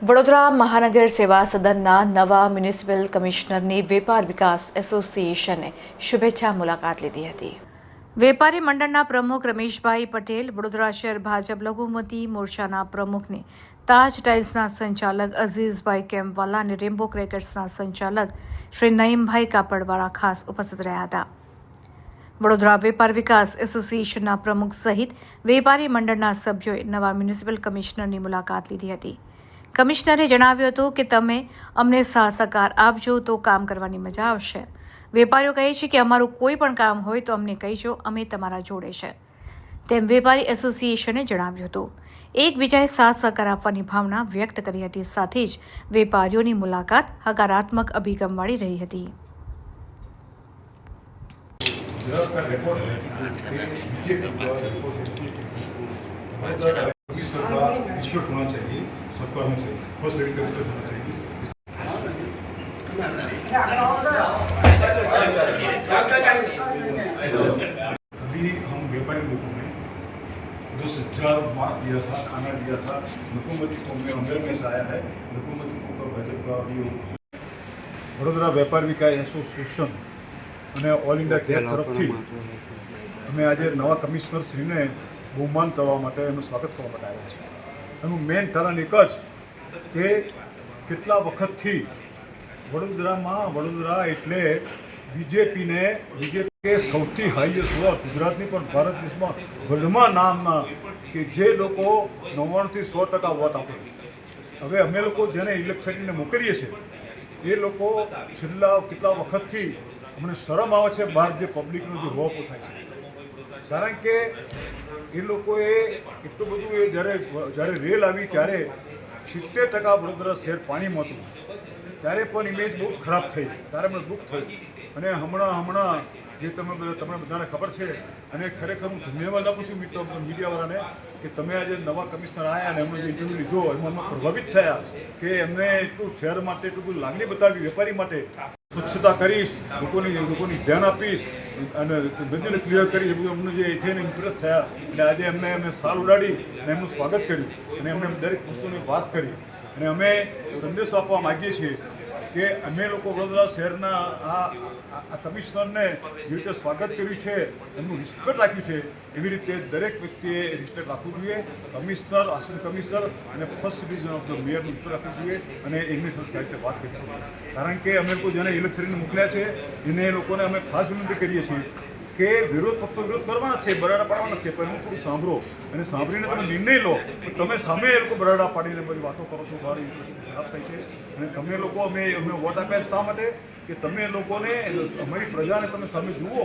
વડોદરા મહાનગર સેવા સદનના નવા મ્યુનિસિપલ કમિશનરની વેપાર વિકાસ એસોસિએશને શુભેચ્છા મુલાકાત લીધી હતી. વેપારી મંડળના પ્રમુખ રમેશભાઈ પટેલ, વડોદરા શહેર ભાજપ લઘુમતી મોરચાના પ્રમુખને, તાજ ટાઇલ્સના સંચાલક અઝીઝભાઈ કેમ્પવાલા અને રેમ્બો ક્રેકર્સના સંચાલક શ્રી નઈમભાઈ કાપડવાળા ખાસ ઉપસ્થિત રહ્યા હતા. વડોદરા વેપાર વિકાસ એસોસિએશનના પ્રમુખ સહિત વેપારી મંડળના સભ્યોએ નવા મ્યુનિસિપલ કમિશનરની મુલાકાત લીધી હતી. કમિશનરે જણાવ્યું હતું કે તમે અમને સહસહકાર આપજો તો કામ કરવાની મજા આવશે. વેપારીઓ કહે છે કે અમારું કોઈ પણ કામ હોય તો અમને કહીજો, અમે તમારા જોડે છે. તેમ વેપારી એસોસિએશને જણાવ્યું હતું. એકબીજાએ સાથ સહકાર આપવાની ભાવના વ્યક્ત કરી હતી. સાથે જ વેપારીઓની મુલાકાત હકારાત્મક અભિગમવાળી રહી હતી. इंस्टीट्यूट होना चाहिए सबका होना चाहिए फर्स्ट रेड का होना चाहिए अभी हम व्यापारी लोगों ने दस हजार मार्क दिया था खाना दिया था हुकूमती को में अंदर में से आया है हुकूमती को ऊपर बजट का भी हो- વડોદરા વેપાર વિકાસ એસોસિએશન અને ઓલ ઇન્ડિયા કેબ તરફથી અમે આજે નવા કમિશનર શ્રીને બહુમાન કરવા માટે એનું સ્વાગત કરવા માટે આવ્યા છે એનું મેઇન કારણ એક જ કે કેટલા વખતથી વડોદરામાં, વડોદરા એટલે બીજેપીને બીજેપી સૌથી હાઈએસ્ટ વોટ ગુજરાતની પણ ભારત દેશમાં વર્લ્ડમાં નામના કે જે લોકો નવ્વાણુંથી સો ટકા વોટ આપે. હવે અમે લોકો જેને ઇલેક્શનને મોકલીએ છીએ, એ લોકો છેલ્લા કેટલા વખતથી અમને શરમ આવે છે, બહાર જે પબ્લિકનો જે હોપો થાય છે. કારણ કે એ લોકોએ એટલું બધું એ જ્યારે જ્યારે રેલ આવી ત્યારે સિત્તેર ટકા વડોદરા શહેર પાણીમાં હતું. ત્યારે પણ ઇમેજ બહુ જ ખરાબ થઈ. ત્યારે મને દુઃખ થયું. અને હમણાં હમણાં જે તમે તમને બધાને ખબર છે, અને ખરેખર હું ધન્યવાદ આપું છું મિત્રો મીડિયાવાળાને કે તમે આજે નવા કમિશનર આવ્યા અને એમનો જે ઇન્ટરવ્યૂ લીધો, એમાં અમે પ્રભાવિત થયા કે એમને એટલું શહેર માટે એટલું બધું લાગણી બતાવી, વેપારી માટે સ્વચ્છતા કરીશ, લોકોની લોકોની ધ્યાન આપીશ. અને બધીને ક્લિયર કરી બધું અમને જે થઈને ઇમ્પ્રેસ થયા. એટલે આજે એમને અમે સાલ ઉડાડી અને એમનું સ્વાગત કર્યું. અને એમણે દરેક વસ્તુની વાત કરી. અને અમે સંદેશો આપવા માગીએ છીએ. કે અમે લોકો વડોદરા શહેરના આ આ- કમિશનરને જે રીતે સ્વાગત કર્યું છે, એમનું રિસ્પેક્ટ રાખ્યું છે. એવી રીતે દરેક વ્યક્તિએ રિસ્પેક્ટ રાખવું જોઈએ. કમિશનર, આસિસ્ટન્ટ કમિશનર અને ફર્સ્ટ ડિવિઝન ઓફ ધ મેયરનું રિસ્પેક્ટ રાખવું જોઈએ અને એમની સાથે રીતે વાત કરવી કારણ કે અમે લોકો જેને ઇલેક્શનને મોકલ્યા છે, એને લોકોને અમે ખાસ વિનંતી કરીએ છીએ કે વિરોધ પક્ષો વિરોધ કરવાના છે, બરાડા પાડવાના છે, પણ હું થોડું સાંભળો અને સાંભળીને તમે નિર્ણય લો. તમે સામે એ લોકો બરાડા પાડીને બધી વાતો કરો છો સારી ખરાબ થાય છે. અને તમે લોકો, અમે, અમને વોટ આપ્યા શા માટે? કે તમે લોકોને, અમારી પ્રજાને તમે સામે જુઓ.